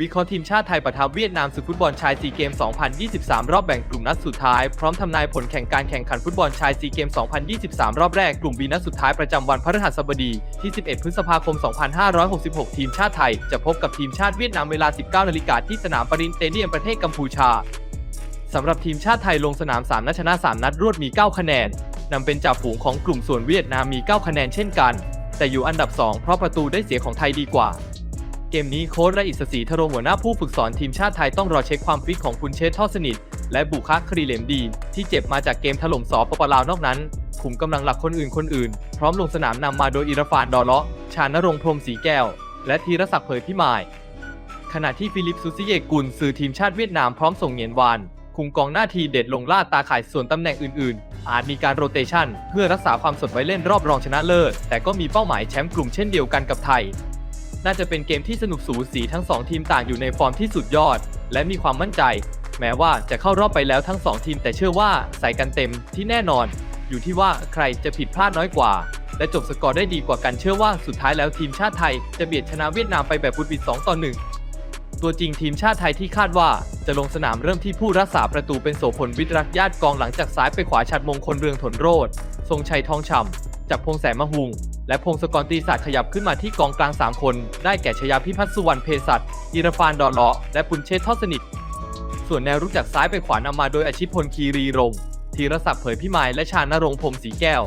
วิเคราะห์ทีมชาติไทยปะทะเวียดนามศึกฟุตบอลชายซีเกม 2023 รอบแบ่งกลุ่มนัดสุดท้าย พร้อมทำนายผลแข่งการแข่งขันฟุตบอลชายซีเกม 2023 รอบแรกกลุ่ม B นัดสุดท้ายประจำวันพฤหัสบดีที่ 11 พฤษภาคม 2566 ทีมชาติไทย จะพบกับทีมชาติเวียดนามเวลา 19นาฬิกาที่สนามปรินเตเดียมประเทศกัมพูชาสำหรับทีมชาติไทยลงสนาม 3 นัดชนะ 3 นัดรวดมี 9 คะแนนนำเป็นจ่าฝูงของกลุ่มส่วนเวียดนามมี 9 คะแนนเช่นกัน แต่อยู่อันดับ 2 เพราะประตูได้เสียของไทยดีกว่า เกมนี้โค้ชและอิสศรีธโรหัวหน้าผู้ฝึกสอนทีมชาติไทยต้องรอเช็คความฟิตของคุณเชษฐ์ทอดสนิท และบุคครีเหลมดี ที่เจ็บมาจากเกมถล่มสปปลาวนอกนั้นขุมกำลังหลักคนอื่นคนอื่น พร้อมลงสนามนำมาโดยอิรฟานดอเลาะชานรงค์พรมศรีแก้ว และธีรศักดิ์เผยพิมาย ขณะที่ฟิลิปซูซิเยกุลสื่อทีมชาติเวียดนามพร้อมส่งเงียนวาน คุมกองหน้าทีเด็ดลงล่าตาข่ายส่วนตำแหน่งอื่นๆ อาจมีการโรเตชันเพื่อรักษาความสดไว้เล่นรอบรองชนะเลิศแต่ก็มีเป้าหมายแชมป์กลุ่มเช่นเดียวกันกับไทย น่าจะเป็นเกมที่สนุกสูสีทั้ง 2 ทีมต่างอยู่ในฟอร์มที่สุดยอด และมีความมั่นใจ แม้ว่าจะเข้ารอบไปแล้วทั้ง 2 ทีมแต่เชื่อว่าใส่กันเต็มที่แน่นอน อยู่ที่ว่าใครจะผิดพลาดน้อยกว่า และจบสกอร์ได้ดีกว่ากันเชื่อว่าสุดท้ายแล้วทีมชาติไทยจะเบียดชนะเวียดนามไปแบบบุดบิด2ต่อ1ตัวจริงทีมชาติไทยที่คาดว่าจะลงสนามเริ่มที่ผู้รักษาประตูเป็นโสพลวิรักญาติกองหลังจากซ้ายไปขวาชัดมงคลเรืองถนโรธทรงชัยทองฉ่ำจากพงแสนมะหุง และพงศกรตีศาสตร์ขยับขึ้นมาที่กองกลาง 3 คน ได้แก่ชยาพิพัฒน์สุวรรณเภสัตยิรฟานดอนเลาะและปุณเชษทอดสนิท ส่วนแนวรุกจากซ้ายไปขวานำมาโดยอาชิพพลคีรีรงธีรศักดิ์เผยพิมายและชานรงค์พรมสีแก้ว